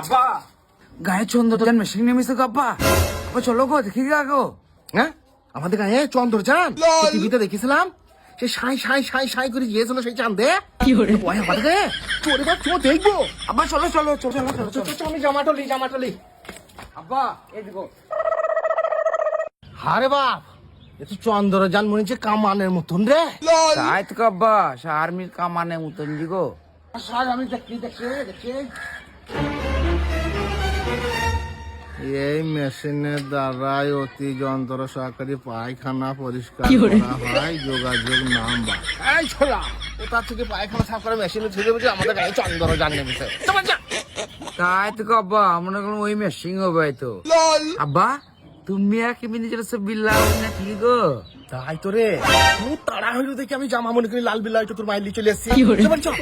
আব্বা গায়ে চন্দ্রযান মেশিন নেমেছে গো আব্বা। আব্বা চলো গো দেখি গা গো। হ্যাঁ? আমাদের গায়ে টিভিতে দেখেছিলাম সে সাই সাই সাই সাই করে গিয়েছিল সেই চাঁদে। ওই আমাদের গায়ে। চোরে বা চোর দেখব। আব্বা চলো চলো চলো চলো চলো চলো। চল, আমি জামাটলি জামাটলি আব্বা এই দেখো। হারে বাপ এ তো চন্দ্রযান মনে হচ্ছে কামানের মতন রে। তাই তো গো আব্বা সে আর্মির কামানের মতন জি গো। সার আমি দেখছি দেখছি দেখছি। এই মেশিনের দ্বারাই অতি যন্ত্র সহকারী পায়খানা পরিষ্কার করা হয় যোগাযোগ নাম্বার। এই ছোলা তার থেকে পায়খানা সাফ করে মেশিনে ছেড়ে বুঝে? আমাদের গায়ে চন্দ্রযান নেমেছে চল, তাই তো আব্বা মনে করলাম ওই মেশিন হবে হয়তো। আব্বা তুমি আর কি মিনি চলেছো বিল্লা না কি গো? তাই তো রে। খুব তাড়া হইল দেখি আমি জামা মনে করি লাল বিল্লা হয়তো তোর মাইলি চলে এসছি। চল, চল।